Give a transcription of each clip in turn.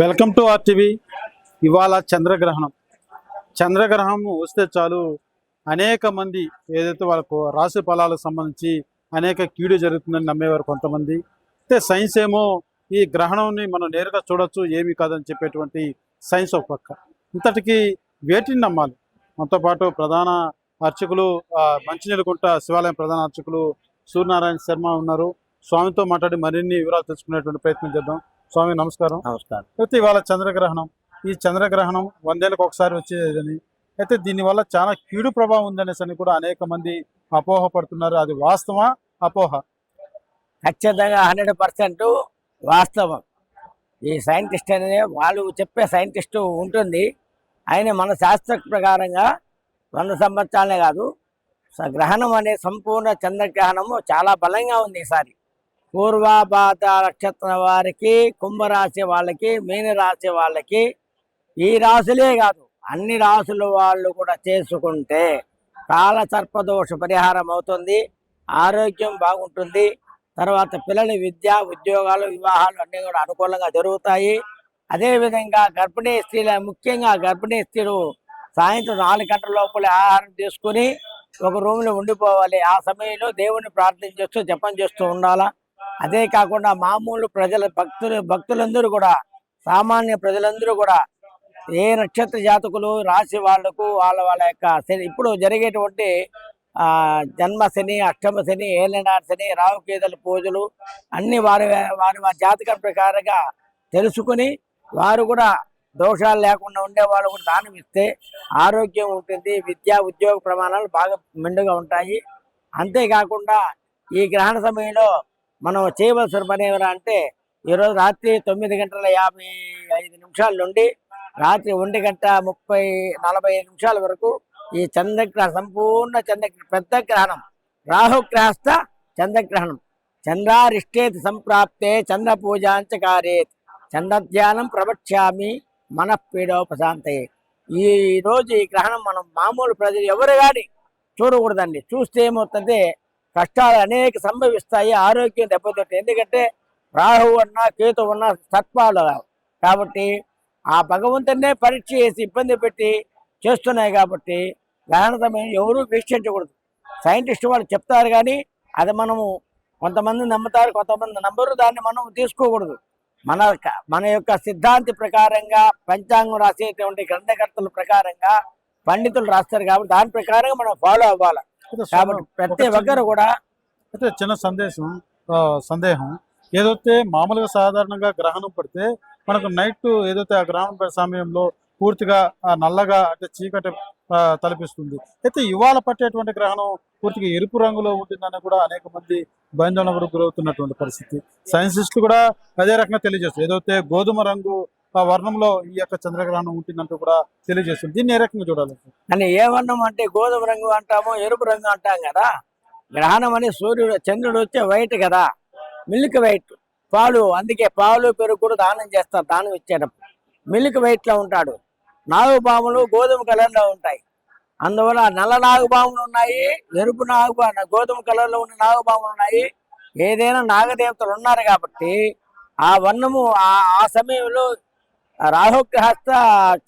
Welcome to RTV. ఇవాళ చంద్రగ్రహణం. చంద్రగ్రహణం వస్తే చాలు అనేక మంది ఏదైతే వాళ్ళకు రాశి ఫలాలకు సంబంధించి అనేక కీడు జరుగుతుందని నమ్మేవారు కొంతమంది. అయితే సైన్స్ ఏమో ఈ గ్రహణంని మనం నేరుగా చూడొచ్చు ఏమీ కాదని చెప్పేటువంటి సైన్స్ ఒక పక్క. ఇంతటికి వేటిని నమ్మాలి? మనతో పాటు ప్రధాన అర్చకులు ఆ, మంచినీళ్ళకుంట శివాలయం ప్రధాన అర్చకులు సూర్యనారాయణ శర్మ ఉన్నారు. స్వామితో మాట్లాడి మరిన్ని వివరాలు తెలుసుకునేటువంటి ప్రయత్నం చేద్దాం. స్వామి నమస్కారం. నమస్కారం. అయితే ఇవాళ చంద్రగ్రహణం. ఈ చంద్రగ్రహణం వందేళ్ళకి ఒకసారి వచ్చేదని. అయితే దీనివల్ల చాలా కీడు ప్రభావం ఉందనేసి అని కూడా అనేక మంది అపోహ పడుతున్నారు. అది వాస్తవా అపోహ. ఖచ్చితంగా హండ్రెడ్ పర్సెంట్ వాస్తవం. ఈ సైంటిస్ట్ అనేది వాళ్ళు చెప్పే సైంటిస్ట్ ఉంటుంది. ఆయన మన శాస్త్ర ప్రకారంగా వంద సంవత్సరాలే కాదు గ్రహణం అనే సంపూర్ణ చంద్రగ్రహణము చాలా బలంగా ఉంది ఈసారి. పూర్వాపాత నక్షత్రం వారికి కుంభరాశి వాళ్ళకి మీనరాశి వాళ్ళకి ఈ రాశులే కాదు అన్ని రాశుల వాళ్ళు కూడా చేసుకుంటే కాల సర్పదోష పరిహారం అవుతుంది ఆరోగ్యం బాగుంటుంది తర్వాత పిల్లల విద్య ఉద్యోగాలు వివాహాలు అన్నీ కూడా అనుకూలంగా జరుగుతాయి. అదేవిధంగా గర్భిణీ స్త్రీల ముఖ్యంగా గర్భిణీ స్త్రీలు సాయంత్రం నాలుగు గంటల లోపల ఆహారం తీసుకుని ఒక రూమ్లో ఉండిపోవాలి. ఆ సమయంలో దేవుని ప్రార్థన చేస్తూ జపం చేస్తూ ఉండాలా? అదే కాకుండా మామూలు ప్రజల భక్తులు భక్తులందరూ కూడా సామాన్య ప్రజలందరూ కూడా ఏ నక్షత్ర జాతకులు రాశి వాళ్ళకు వాళ్ళ వాళ్ళ యొక్క ఇప్పుడు జరిగేటువంటి జన్మ శని అష్టమ శని ఏలనాడు శని రావుకేదల పూజలు అన్ని వారి వారి వారి జాతకం ప్రకారంగా తెలుసుకుని వారు కూడా దోషాలు లేకుండా ఉండే వాళ్ళు కూడా దానం ఇస్తే ఆరోగ్యం ఉంటుంది విద్యా ఉద్యోగ ప్రమాణాలు బాగా మెండుగా ఉంటాయి. అంతేకాకుండా ఈ గ్రహణ సమయంలో మనం చేయవలసిన పని ఏమైనా అంటే ఈరోజు రాత్రి తొమ్మిది గంటల యాభై ఐదు నిమిషాల నుండి రాత్రి ఒంటి గంట ముప్పై నలభై నిమిషాల వరకు ఈ చంద్రగ్రహ సంపూర్ణ చంద్రగ్రహ పెద్ద గ్రహణం రాహుగ్రహస్థ చంద్రగ్రహణం. చంద్రారిష్టేతి సంప్రాప్తే చంద్ర పూజాంచకారేత్ చంద్రధ్యానం ప్రవక్ష్యామి మనఃపీడోపశాంతయే ఈరోజు ఈ గ్రహణం మనం మామూలు ప్రజలు ఎవరు కానీ చూడకూడదండి. చూస్తే ఏమవుతుంది కష్టాలు అనేక సంభవిస్తాయి ఆరోగ్యం దెబ్బతింటాయి ఎందుకంటే రాహువు అన్నా కేతు ఉన్న సర్పాలు కాబట్టి ఆ భగవంతునే పరీక్ష చేసి ఇబ్బంది పెట్టి చేస్తున్నాయి కాబట్టి గ్రహణ ఎవరూ వీక్షించకూడదు. సైంటిస్ట్ వాళ్ళు చెప్తారు కానీ అది మనము కొంతమంది నమ్ముతారు కొంతమంది నమ్మరు. దాన్ని మనం తీసుకోకూడదు. మన మన యొక్క సిద్ధాంతి ప్రకారంగా పంచాంగం రాసేటువంటి గ్రంథకర్తల ప్రకారంగా పండితులు రాస్తారు కాబట్టి దాని ప్రకారంగా మనం ఫాలో అవ్వాలి. కాబట్టి ప్రతి ఒక్కరు కూడా అయితే చిన్న సందేశం సందేహం. ఏదైతే మామూలుగా సాధారణంగా గ్రహణం పడితే మనకు నైట్ ఏదైతే ఆ గ్రహణం సమయంలో పూర్తిగా నల్లగా అంటే చీకటి తలపిస్తుంది. అయితే ఇవాళ పట్టేటువంటి గ్రహణం పూర్తిగా ఎరుపు రంగులో ఉంటుందని కూడా అనేక మంది భయాందోళనకు గురవుతున్నటువంటి పరిస్థితి. సైన్సిస్టులు కూడా అదే రకంగా తెలియజేస్తారు ఏదైతే గోధుమ రంగు వర్ణంలో ఈ యొక్క చంద్రగ్రహణం ఉంటుందంటూ కూడా తెలియజేస్తుంది. దీన్ని ఏ రకంగా చూడాలి అని ఏ వర్ణం అంటే గోధుమ రంగు అంటాము ఎరుపు రంగు అంటాం కదా. గ్రహణం అని సూర్యుడు చంద్రుడు వచ్చే వైట్ కదా. మిల్క్ వైట్ పాలు. అందుకే పాలు పెరుగు కూడా దానం చేస్తారు దానం ఇచ్చేటప్పుడు. మిల్క్ వైట్లో ఉంటాడు. నాగుపాములు గోధుమ కలర్లో ఉంటాయి. అందువల్ల నల్ల నాగుపాములు ఉన్నాయి ఎరుపు నాగు గోధుమ కలర్లో ఉన్న నాగుపాములు ఉన్నాయి. ఏదైనా నాగదేవతలు ఉన్నారు కాబట్టి ఆ వర్ణము ఆ ఆ సమయంలో రాహుగ్రహస్థ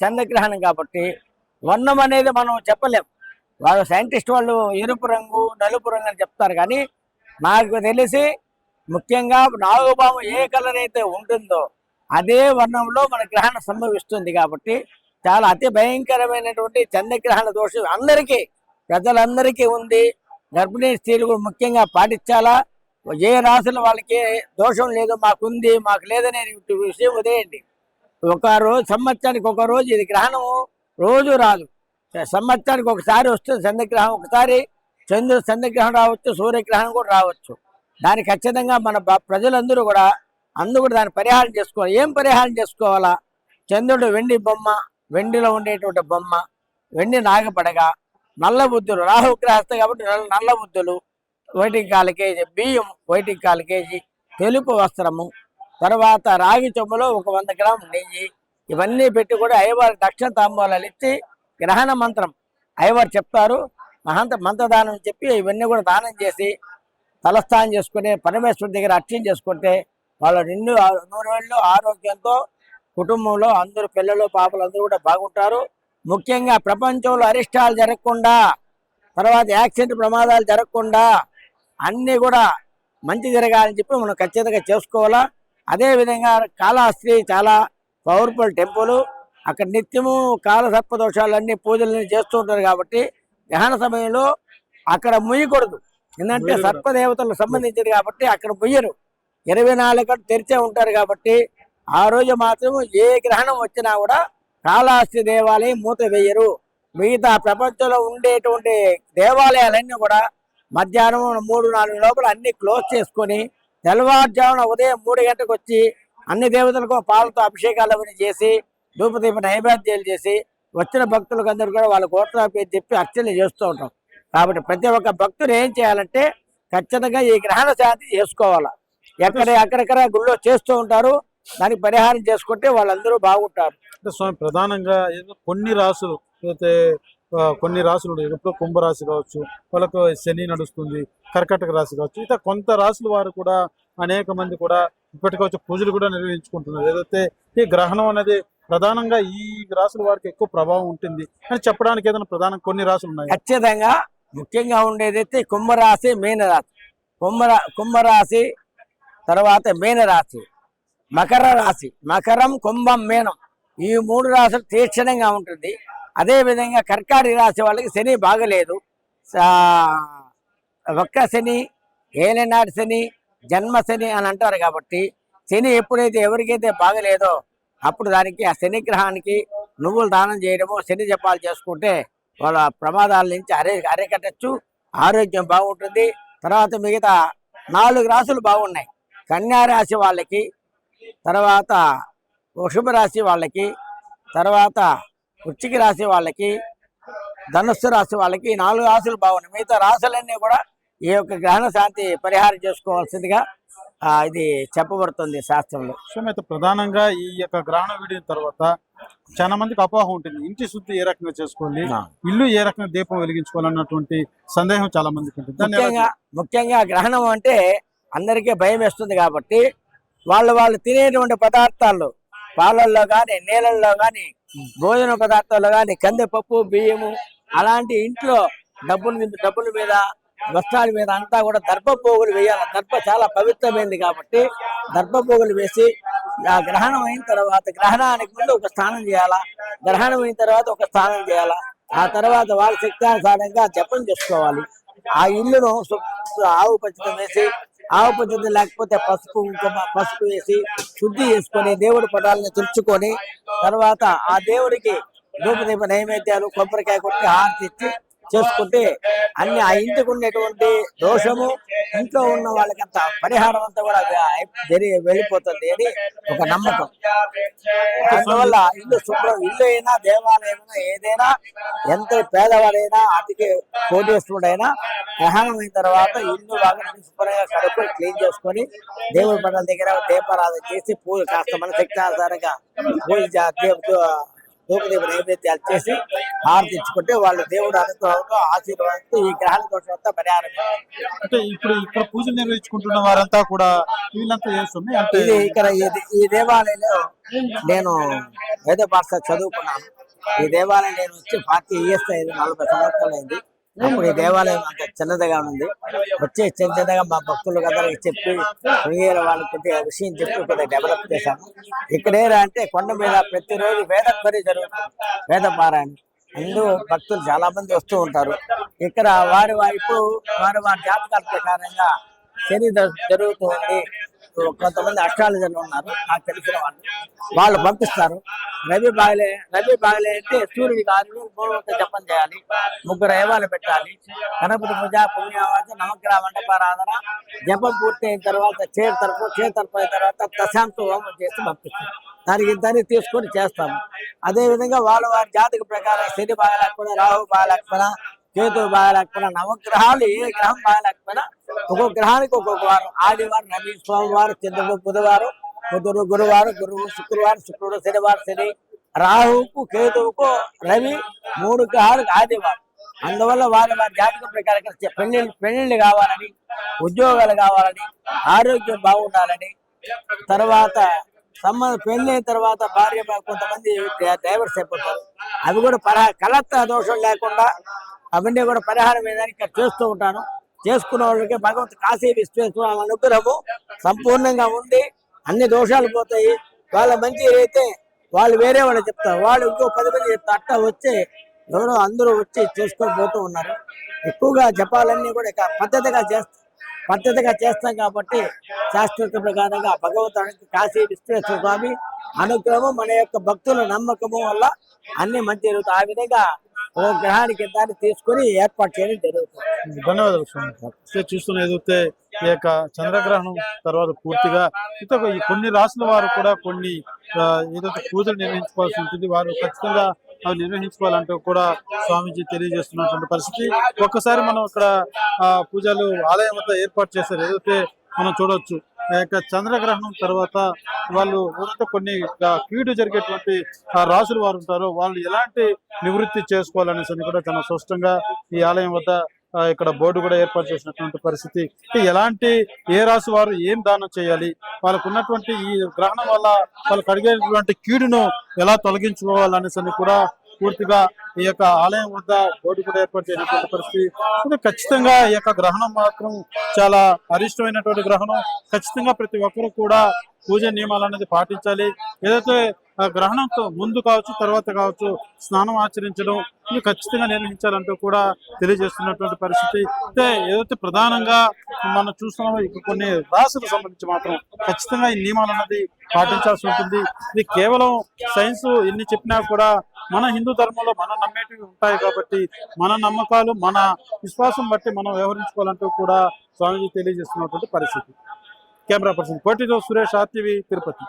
చంద్రగ్రహణం కాబట్టి వర్ణం అనేది మనం చెప్పలేం. వాళ్ళు సైంటిస్ట్ వాళ్ళు ఎరుపు రంగు నలుపు రంగు అని చెప్తారు కానీ నాకు తెలిసి ముఖ్యంగా నాగుపాము ఏ కలర్ అయితే ఉంటుందో అదే వర్ణంలో మన గ్రహణం సంభవిస్తుంది కాబట్టి చాలా అతి భయంకరమైనటువంటి చంద్రగ్రహణ దోషం అందరికీ ప్రజలందరికీ ఉంది. గర్భిణీ స్త్రీలు ముఖ్యంగా పాటించాలా? ఏ రాశుల వాళ్ళకి దోషం లేదు మాకుంది మాకు లేదనే విషయం వదిలేయండి. ఒక రోజు సంవత్సరానికి ఒక రోజు ఇది గ్రహణము రోజు రాదు. సంవత్సరానికి ఒకసారి వస్తుంది చంద్రగ్రహం ఒకసారి చంద్రుడు చంద్రగ్రహం రావచ్చు సూర్యగ్రహణం కూడా రావచ్చు. దానికి ఖచ్చితంగా మన ప్రజలందరూ కూడా అందరూ కూడా దాన్ని పరిహారం చేసుకోవాలి. ఏం పరిహారం చేసుకోవాలా? చంద్రుడు వెండి బొమ్మ వెండిలో ఉండేటువంటి బొమ్మ వెండి నాగపడగ నల్ల బుద్ధులు రాహుగ్రహస్థ కాబట్టి నల్ల నల్ల బుద్ధులు వైటికి కాలు కేజీ బియ్యం వైటికి కాలు కేజీ తెలుపు వస్త్రము తర్వాత రాగి చెంబులో ఒక వంద గ్రాములు నెయ్యి. ఇవన్నీ పెట్టి కూడా అయ్యవారు దక్షిణ తాంబూలాలు ఇచ్చి గ్రహణ మంత్రం. అయ్యవారు చెప్తారు. మహంత మంత్రదానం చెప్పి ఇవన్నీ కూడా దానం చేసి తలస్థానం చేసుకుని పరమేశ్వరుడి దగ్గర అర్చన చేసుకుంటే వాళ్ళ నిండు నూరేళ్ళు ఆరోగ్యంతో కుటుంబంలో అందరూ పిల్లలు పాపలు అందరూ కూడా బాగుంటారు. ముఖ్యంగా ప్రపంచంలో అరిష్టాలు జరగకుండా తర్వాత యాక్సిడెంట్ ప్రమాదాలు జరగకుండా అన్నీ కూడా మంచి జరగాలని చెప్పి మనం ఖచ్చితంగా చేసుకోవాలా. అదే విధంగా కాళహస్తి చాలా పవర్ఫుల్ టెంపుల్ అక్కడ నిత్యము కాల సర్పదోషాలన్నీ పూజలు చేస్తూ ఉంటారు కాబట్టి గ్రహణ సమయంలో అక్కడ ముయ్యకూడదు. ఎందుకంటే. సర్పదేవతలకు సంబంధించింది కాబట్టి అక్కడ ముయ్యరు. ఇరవై నాలుగు గంటలు తెరిచే ఉంటారు కాబట్టి ఆ రోజు మాత్రం ఏ గ్రహణం వచ్చినా కూడా కాళహస్తి దేవాలయం మూత వేయరు. మిగతా ప్రపంచంలో ఉండేటువంటి దేవాలయాలన్నీ కూడా మధ్యాహ్నం మూడు నాలుగు లోపల అన్ని క్లోజ్ చేసుకొని తెల్లవారుజామున ఉదయం మూడు గంటలకు వచ్చి అన్ని దేవతలకు పాలతో అభిషేకాలు అవన్నీ చేసి ధూపదీప నైవేద్యాలు చేసి వచ్చిన భక్తులకు అందరూ కూడా వాళ్ళ గోత్ర పేరు చెప్పి అర్చనలు చేస్తూ ఉంటాం. కాబట్టి ప్రతి ఒక్క భక్తుడు ఏం చేయాలంటే ఖచ్చితంగా ఈ గ్రహణ శాంతి చేసుకోవాలి. ఎక్కడ ఎక్కడెక్కడ గుళ్ళో చేస్తూ ఉంటారు దానికి పరిహారం చేసుకుంటే వాళ్ళందరూ బాగుంటారు. స్వామి ప్రధానంగా ఏదో కొన్ని రాసులు అయితే కొన్ని రాశులు ఉన్నాయి. ఇప్పుడు కుంభరాశి కావచ్చు వాళ్ళకు శని నడుస్తుంది కర్కటక రాశి కావచ్చు ఇతర కొంత రాశులు వారు కూడా అనేక మంది కూడా ఇప్పటికొచ్చి పూజలు కూడా నిర్వహించుకుంటున్నారు. ఏదైతే ఈ గ్రహణం అనేది ప్రధానంగా ఈ రాశుల వారికి ఎక్కువ ప్రభావం ఉంటుంది అని చెప్పడానికి ఏదైనా ప్రధాన కొన్ని రాశులు ఉన్నాయి? ఖచ్చితంగా ముఖ్యంగా ఉండేదైతే కుంభరాశి మీనరాశి. కుంభరా కుంభరాశి తర్వాత మీనరాశి. మకర రాశి. మకరం కుంభం మీనం. ఈ మూడు రాశులు తీక్షణంగా ఉంటుంది. అదేవిధంగా కర్కాటక కర్కాటి రాశి వాళ్ళకి శని బాగలేదు. ఒక్క శని ఏలనాటి శని జన్మ శని అని అంటారు కాబట్టి శని ఎప్పుడైతే ఎవరికైతే బాగలేదో అప్పుడు దానికి ఆ శని గ్రహానికి నువ్వులు దానం చేయడము శని జపాలు చేసుకుంటే వాళ్ళ ప్రమాదాల నుంచి అరే అరికట్టచ్చు ఆరోగ్యం బాగుంటుంది. తర్వాత మిగతా నాలుగు రాశులు బాగున్నాయి. కన్యా రాశి వాళ్ళకి తర్వాత వృషభ రాశి వాళ్ళకి తర్వాత వృశ్చిక రాశి వాళ్ళకి ధనుస్సు రాశి వాళ్ళకి నాలుగు రాశులు బాగున్నాయి. మిగతా రాశులన్నీ కూడా ఈ యొక్క గ్రహణ శాంతి పరిహారం చేసుకోవాల్సిందిగా ఇది చెప్పబడుతుంది శాస్త్రంలో. అయితే ప్రధానంగా ఈ యొక్క గ్రహణం వీడిన తర్వాత చాలా మందికి అపోహ ఉంటుంది. ఇంటి శుద్ధి ఏ రకంగా చేసుకోవాలి? ఇల్లు ఏ రకంగా దీపం వెలిగించుకోవాలన్నటువంటి సందేహం చాలా మందికి ఉంటుంది. ముఖ్యంగా ముఖ్యంగా గ్రహణం అంటే అందరికీ భయం వేస్తుంది కాబట్టి వాళ్ళు వాళ్ళు తినేటువంటి పదార్థాలు పాలల్లో కానీ నీళ్ళల్లో కానీ భోజన పదార్థాల్లో కానీ కందిపప్పు బియ్యము అలాంటి ఇంట్లో డబ్బుల మీద డబ్బుల మీద వస్త్రాల మీద అంతా కూడా దర్భపోగులు వేయాలి. దర్భ చాలా పవిత్రమైనది కాబట్టి దర్భపోగులు వేసి ఆ గ్రహణం అయిన తర్వాత గ్రహణానికి ముందు ఒక స్నానం చేయాలా? గ్రహణం అయిన తర్వాత ఒక స్నానం చేయాలా? ఆ తర్వాత వాళ్ళ శక్తానుసారంగా జపం చేసుకోవాలి. ఆ ఇల్లును ఆవు పచ్చడి వేసి ఆవు పచ్చడి లేకపోతే పసుపు కుంకుమ పసుపు వేసి శుద్ధి చేసుకొని దేవుడి పటాలను తుడుచుకొని తర్వాత ఆ దేవుడికి ధూపదీప నైవేద్యాలు కొబ్బరికాయ కొట్టి హారతి ఇచ్చి చేసుకుంటే అన్ని ఆ ఇంటికి ఉండేటువంటి దోషము ఇంట్లో ఉన్న వాళ్ళకంత పరిహారం అంతా కూడా జరిగి వెళ్ళిపోతుంది అని ఒక నమ్మకం. అందువల్ల ఇల్లు శుభ్రం ఇల్లు అయినా దేవాలయం ఏదైనా ఎంత పేదవాడైనా అతికి కోటేశ్వరుడైనా గ్రహణం అయిన తర్వాత ఇల్లు బాగా శుభ్రంగా కడుక్కొని క్లీన్ చేసుకొని దేవుడి పటాల దగ్గర దీపారాధన చేసి పూజ కాస్త మన శక్తి ఆధారంగా పూజ చే- దేవ- దో- ధూపదీప నైవేద్యాలు చేసి హారతి ఇచ్చుకుంటే వాళ్ళు దేవుడు అనుగ్రహంతో ఆశీర్వాదంతో ఈ గ్రహణ దోషం అంతా పరిహారం అంటే ఇప్పుడు ఇక్కడ పూజలు నిర్వహించుకుంటున్న వారంతా కూడా వీళ్ళంతా చేస్తుంది అంటే ఇది ఇక్కడ ఈ- దేవాలయంలో నేను వేద పాఠశాల చదువుకున్నాను. ఈ దేవాలయం నేను వచ్చి ఫార్టీ ఇయర్స్ అయింది నలభై సంవత్సరాలు అయింది. ఇప్పుడు ఈ దేవాలయం అంత చిన్నదిగా ఉంది. వచ్చే చిన్న చిన్నగా మా భక్తులకు అందరికి చెప్పి శృంగేరి వాళ్ళకి కొద్దిగా విషయం చెప్పి కొద్దిగా డెవలప్ చేశాము. ఇక్కడేరా అంటే కొండ మీద ప్రతిరోజు వేద పరి జరుగుతుంది. వేద పారాయణ. హిందూ భక్తులు చాలా మంది వస్తూ ఉంటారు. ఇక్కడ వారి వారి ఇప్పుడు వారి వారి జాతకాల ప్రకారంగా శని జరుగుతూ ఉంది. కొంతమంది అష్టాలజనులు ఉన్నారు నాకు తెలిసిన వాళ్ళు. వాళ్ళు పంపిస్తారు. రవి బాగలే రవి బాగలే అంటే సూర్యుడికి ఆరు వేలు జపం చేయాలి ముగ్గురు అయవాలు పెట్టాలి. గణపతి పూజ పుణ్యవాచ నవగ్రహ మండపారాధన జపం పూర్తయిన తర్వాత చేరు తరపు చేరు తరపు అయిన తర్వాత దశాంత హోమం చేసి పంపిస్తారు. దానికి ఇంతని తీసుకొని చేస్తాము. అదే విధంగా వారి జాతక ప్రకారం శని బాగలేకపోయినా రాహు బాగలేకపోయినా కేతు బాగలేకపోయినా నవగ్రహాలు ఏ గ్రహం బాగలేకపోయినా ఒక్కొక్క గ్రహానికి ఒక్కొక్క వారం ఆదివారం రవి సోమవారం చంద్రుడు బుధవారం బుధుడు గురువారం గురువు శుక్రవారం శుక్రుడు శనివారం శని. రాహువుకు కేతువుకు రవి మూడు గ్రహాలకు ఆదివారం. అందువల్ల వారి వారి జాతక ప్రకారం పెళ్ళి పెళ్ళిళ్ళు కావాలని ఉద్యోగాలు కావాలని ఆరోగ్యం బాగుండాలని. తర్వాత సంబంధం పెళ్ళి తర్వాత భార్య కొంతమంది డైవర్స్ అయిపోతారు. అవి కూడా పరా కలత్త దోషం లేకుండా అవన్నీ కూడా పరిహారం ఏదైనా చేస్తూ ఉంటాను. చేసుకున్న వాళ్ళకి భగవంతు కాశీ విశ్వేశ్వర అనుగ్రహము సంపూర్ణంగా ఉండి అన్ని దోషాలు పోతాయి. వాళ్ళ మంచి అయితే వాళ్ళు వేరే వాళ్ళు చెప్తారు వాళ్ళు ఇంకో పది మంది చెప్తారు అట్ట వచ్చి ఎవరో అందరూ వచ్చి చేసుకొని పోతూ ఉన్నారు. ఎక్కువగా జపాలన్నీ కూడా ఇక పద్ధతిగా చేస్తాం పద్ధతిగా చేస్తాం కాబట్టి శాస్త్రోక్త ప్రకారంగా భగవంతుడికి కాశీ విశ్వేశ్వర స్వామి అనుగ్రహము మన యొక్క భక్తుల నమ్మకము వల్ల అన్ని మంచి జరుగుతాయి. ఆ విధంగా ఓ గ్రహానికి దాన్ని తీసుకొని ఏర్పాటు చేయడం జరుగుతుంది. ధన్యవాదాలు స్వామి. చూస్తున్న ఏదైతే ఈ యొక్క చంద్రగ్రహణం తర్వాత పూర్తిగా ఇక కొన్ని రాసుల వారు కూడా కొన్ని ఏదైతే పూజలు నిర్వహించుకోవాల్సి ఉంటుంది వారు ఖచ్చితంగా అవి నిర్వహించుకోవాలంటూ కూడా స్వామీజీ తెలియజేస్తున్నటువంటి పరిస్థితి. ఒక్కసారి మనం ఇక్కడ ఆ పూజలు ఆలయం వద్ద ఏర్పాటు చేశారు. ఏదైతే మనం చూడవచ్చు యొక్క చంద్రగ్రహణం తర్వాత వాళ్ళు ఎవరైతే కొన్ని కీడు జరిగేటువంటి ఆ రాసులు వారు ఉంటారో వాళ్ళు ఎలాంటి నివృత్తి చేసుకోవాలనేసి కూడా చాలా స్పష్టంగా ఈ ఆలయం వద్ద ఇక్కడ బోర్డు కూడా ఏర్పాటు చేసినటువంటి పరిస్థితి. ఎలాంటి ఏ రాశి వారు ఏం దానం చేయాలి? వాళ్ళకు ఉన్నటువంటి ఈ గ్రహణం వల్ల వాళ్ళకి అడిగేటువంటి కీడును ఎలా తొలగించుకోవాలనేసి అని కూడా పూర్తిగా ఈ యొక్క ఆలయం వద్ద బోర్డు కూడా ఏర్పాటు చేసినటువంటి పరిస్థితి. ఇది ఖచ్చితంగా ఈ యొక్క గ్రహణం మాత్రం చాలా అరిష్టమైనటువంటి గ్రహణం. ఖచ్చితంగా ప్రతి ఒక్కరూ కూడా పూజ నియమాలు అనేది పాటించాలి. ఏదైతే గ్రహణంతో ముందు కావచ్చు తర్వాత కావచ్చు స్నానం ఆచరించడం ఇది ఖచ్చితంగా నిర్వహించాలంటూ కూడా తెలియజేస్తున్నటువంటి పరిస్థితి. అయితే ఏదైతే ప్రధానంగా మనం చూస్తున్నామో ఇక కొన్ని రాశులకు సంబంధించి మాత్రం ఖచ్చితంగా ఈ నియమాలు అనేది పాటించాల్సి ఉంటుంది. ఇది కేవలం సైన్స్ ఎన్ని చెప్పినా కూడా మన హిందూ ధర్మంలో మనం నమ్మేటివి ఉంటాయి కాబట్టి మన నమ్మకాలు మన విశ్వాసం బట్టి మనం వ్యవహరించుకోవాలంటూ కూడా స్వామీజీ తెలియజేస్తున్నటువంటి పరిస్థితి. కెమెరా పర్సన్ కోటితో సురేష్ ఆర్టీవీ తిరుపతి.